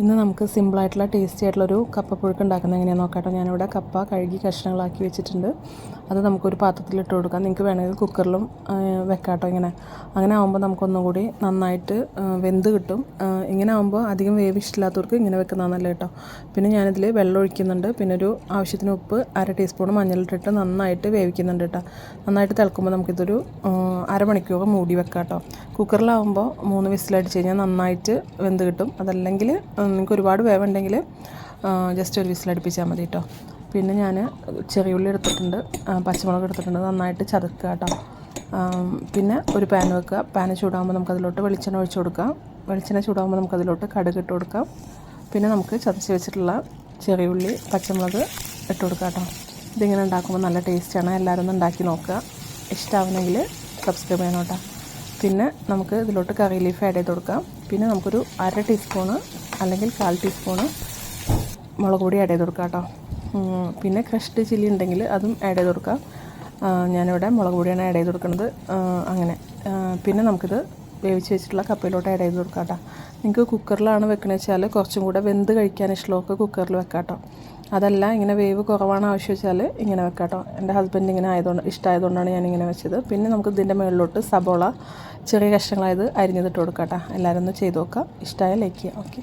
ഇന്ന് നമുക്ക് സിമ്പിളായിട്ടുള്ള ടേസ്റ്റി ആയിട്ടുള്ളൊരു കപ്പ പുഴുക്ക് ഉണ്ടാക്കുന്നത് എങ്ങനെയാണെന്ന് നോക്കാട്ടോ. ഞാനിവിടെ കപ്പ കഴുകി കഷ്ണങ്ങളാക്കി വെച്ചിട്ടുണ്ട്. അത് നമുക്കൊരു പാത്രത്തിൽ ഇട്ട് കൊടുക്കാം. നിങ്ങൾക്ക് വേണമെങ്കിൽ കുക്കറിലും വെക്കാട്ടോ ഇങ്ങനെ. അങ്ങനെ ആകുമ്പോൾ നമുക്കൊന്നും കൂടി നന്നായിട്ട് വെന്ത് കിട്ടും. ഇങ്ങനെ ആകുമ്പോൾ അധികം വേവ് ഇഷ്ടമില്ലാത്തവർക്ക് ഇങ്ങനെ വെക്കുന്നതാണ് നല്ലത് കേട്ടോ പിന്നെ ഞാനിതിൽ വെള്ളം ഒഴിക്കുന്നുണ്ട്. പിന്നെ ഒരു ആവശ്യത്തിന് ഉപ്പ് അര ടീസ്പൂൺ മഞ്ഞളിട്ടിട്ട് നന്നായിട്ട് വേവിക്കുന്നുണ്ട് കേട്ടോ നന്നായിട്ട് തിളക്കുമ്പോൾ നമുക്കിതൊരു അരമണിക്കൂർ മൂടി വെക്കാം കേട്ടോ കുക്കറിലാവുമ്പോൾ മൂന്ന് വിസിലടിച്ച് കഴിഞ്ഞാൽ നന്നായിട്ട് വെന്ത് കിട്ടും. അതല്ലെങ്കിൽ നിങ്ങൾക്ക് ഒരുപാട് വേവുണ്ടെങ്കിൽ ജസ്റ്റ് ഒരു വിസിലടുപ്പിച്ചാൽ മതി കേട്ടോ പിന്നെ ഞാൻ ചെറിയുള്ളി എടുത്തിട്ടുണ്ട് പച്ചമുളക് എടുത്തിട്ടുണ്ട് നന്നായിട്ട് ചതക്കുക കേട്ടോ പിന്നെ ഒരു പാൻ വെക്കുക. പാൻ ചൂടാകുമ്പോൾ നമുക്ക് അതിലോട്ട് വെളിച്ചെണ്ണ ഒഴിച്ച് കൊടുക്കാം. വെളിച്ചെണ്ണ ചൂടാകുമ്പോൾ നമുക്ക് അതിലോട്ട് കടുക് ഇട്ട് കൊടുക്കാം. പിന്നെ നമുക്ക് ചതച്ച് വെച്ചിട്ടുള്ള ചെറിയുള്ളി പച്ചമുളക് ഇട്ട് കൊടുക്കാം കേട്ടോ ഇതിങ്ങനെ ഉണ്ടാക്കുമ്പോൾ നല്ല ടേസ്റ്റാണ് എല്ലാവരും ഒന്ന് ഉണ്ടാക്കി നോക്കുക. ഇഷ്ടമാവുന്നെങ്കിൽ സബ്സ്ക്രൈബ് ചെയ്യണം കേട്ടോ പിന്നെ നമുക്ക് ഇതിലോട്ട് കറി ലീഫ് ആഡ് ചെയ്ത് കൊടുക്കാം. പിന്നെ നമുക്കൊരു അര ടീസ്പൂണ് അല്ലെങ്കിൽ കാൽ ടീസ്പൂണ് മുളക് പൊടി ആഡ് ചെയ്ത് കൊടുക്കാം കേട്ടോ. പിന്നെ ക്രഷ്ഡ് ചില്ലി ഉണ്ടെങ്കിൽ അതും ആഡ് ചെയ്ത് കൊടുക്കാം ഞാനിവിടെ മുളക് പൊടിയാണ് ആഡ് ചെയ്ത് കൊടുക്കുന്നത്. അങ്ങനെ. പിന്നെ നമുക്കിത് വേവിച്ച് വെച്ചിട്ടുള്ള കപ്പയിലോട്ട് ആഡ് ചെയ്ത് കൊടുക്കാം കേട്ടോ. നിങ്ങൾക്ക് കുക്കറിലാണ് വെക്കണമെന്ന് വെച്ചാൽ കുറച്ചും കൂടെ വെന്ത് കഴിക്കാൻ ഇഷ്ടമുള്ളവർക്ക് കുക്കറിൽ വെക്കാം കേട്ടോ. അതല്ല ഇങ്ങനെ വേവ് കുറവാണ് ആവശ്യം വെച്ചാൽ ഇങ്ങനെ വെക്കാം കേട്ടോ. എന്റെ ഹസ്ബൻഡ് ഇങ്ങനെ ആയതുകൊണ്ട് ഇഷ്ടമായതുകൊണ്ടാണ് ഞാൻ ഇങ്ങനെ വെച്ചത്. പിന്നെ നമുക്ക് ഇതിന്റെ മുകളിലോട്ട് സബോള ചെറിയ കഷ്ണങ്ങളായത് അരിഞ്ഞതിട്ട് കൊടുക്കാം കേട്ടോ. എല്ലാവരും ഒന്ന് ചെയ്ത് നോക്കാം ഇഷ്ടമായ ലൈക്ക് ചെയ്യാം ഓക്കെ